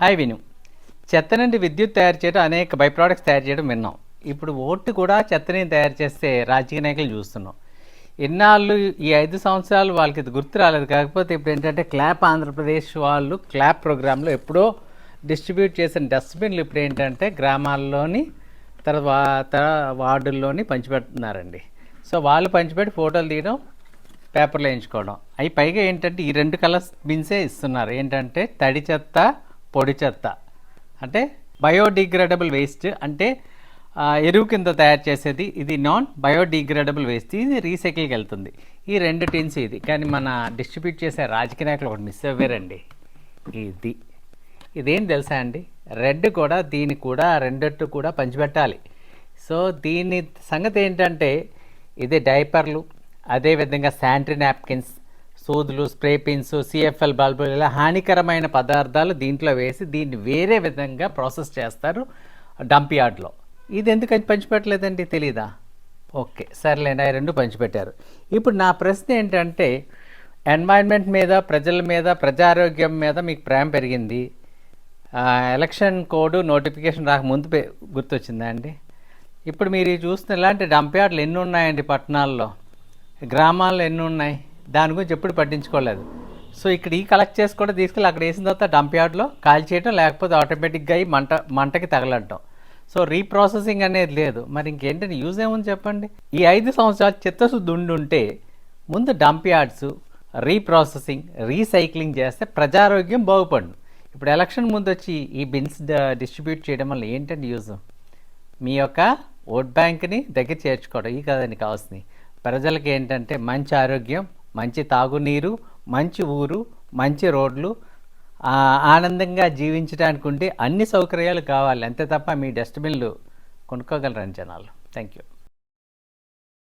Hi విను. చెత్త నుండి విద్యుత్ తయారు చేయడం అనేక బై ప్రోడక్ట్స్ తయారు చేయడం విన్నాం. ఇప్పుడు ఓటు కూడా చెత్తని తయారు చేస్తే రాజకీయ నాయకులు చూస్తున్నాం. ఇన్నాళ్ళు ఈ ఐదు సంవత్సరాలు వాళ్ళకి ఇది గుర్తు రాలేదు. కాకపోతే ఇప్పుడు ఏంటంటే క్లాప్ ఆంధ్రప్రదేశ్ వాళ్ళు క్లాప్ ప్రోగ్రాంలో ఎప్పుడో డిస్ట్రిబ్యూట్ చేసిన డస్ట్బిన్లు ఇప్పుడు ఏంటంటే గ్రామాల్లోని తర్వాత వార్డుల్లోని పంచిపెడుతున్నారండి. సో వాళ్ళు పంచిపెట్టి ఫోటోలు తీయడం పేపర్లో వేయించుకోవడం. అవి పైగా ఏంటంటే ఈ రెండు కలర్స్ బిన్సే ఇస్తున్నారు. ఏంటంటే తడి చెత్త పొడి చెత్త. అంటే బయోడిగ్రేడబుల్ వేస్ట్ అంటే ఎరువు కింద తయారు చేసేది ఇది నాన్ బయోడిగ్రేడబుల్ వేస్ట్. ఇది రీసైకిల్కి వెళ్తుంది. ఈ రెండు టిన్స్ ఇది. కానీ మన డిస్ట్రిబ్యూట్ చేసే రాజకీయ నాయకులు ఒకటి మిస్ అవ్వారండి. ఇది. ఇదేం తెలుసా అండి? రెడ్ కూడా దీన్ని కూడా రెండట్టు కూడా పంచిపెట్టాలి. సో దీని సంగతి ఏంటంటే ఇది డైపర్లు అదేవిధంగా శానిటరీ నాప్కిన్స్ సూదులు స్ప్రే పిన్స్ సిఎఫ్ఎల్ బల్బులు ఇలా హానికరమైన పదార్థాలు దీంట్లో వేసి దీన్ని వేరే విధంగా ప్రాసెస్ చేస్తారు డంప్ యార్డ్లో. ఇది ఎందుకని పంచిపెట్టలేదండి తెలీదా? ఓకే సర్లేండి ఆ రెండు పంచిపెట్టారు. ఇప్పుడు నా ప్రశ్న ఏంటంటే ఎన్వైర్న్మెంట్ మీద ప్రజల మీద ప్రజారోగ్యం మీద మీకు ప్రేమ పెరిగింది. ఎలక్షన్ కోడ్ నోటిఫికేషన్ రాకముందు గుర్తొచ్చిందా అండి? ఇప్పుడు మీరు చూస్తున్న ఇలాంటి డంప్ యార్డ్లు ఎన్ని ఉన్నాయండి పట్టణాల్లో? గ్రామాల్లో ఎన్ని ఉన్నాయి? దాని గురించి ఎప్పుడు పట్టించుకోలేదు. సో ఇక్కడ ఈ కలెక్ట్ చేసుకుంటే తీసుకెళ్ళి అక్కడ వేసిన తర్వాత డంప్ యార్డ్లో కాల్ చేయటం లేకపోతే ఆటోమేటిక్గా అయి మంట మంటకి తగలటం. సో రీప్రాసెసింగ్ అనేది లేదు. మరి ఇంకేంటంటే యూజ్ ఏముంది చెప్పండి? ఈ ఐదు సంవత్సరాలు చిత్తశుద్ధి ఉండి ఉంటే ముందు డంప్ యార్డ్స్ రీప్రాసెసింగ్ రీసైక్లింగ్ చేస్తే ప్రజారోగ్యం బాగుపడు ఇప్పుడు ఎలక్షన్ ముందు వచ్చి ఈ బిన్స్ డిస్ట్రిబ్యూట్ uh, చేయడం వల్ల ఏంటంటే యూజ్ మీ యొక్క ఓట్ బ్యాంక్ని దగ్గర చేర్చుకోవడం ఈ కదండి కావాల్సింది. ప్రజలకి ఏంటంటే మంచి ఆరోగ్యం మంచి తాగునీరు మంచి ఊరు మంచి రోడ్లు ఆనందంగా జీవించడానికి ఉంటే అన్ని సౌకర్యాలు కావాలి. అంతే తప్ప మీ డస్ట్బిన్లు కొనుక్కోగలరని జనాలు. Thank you.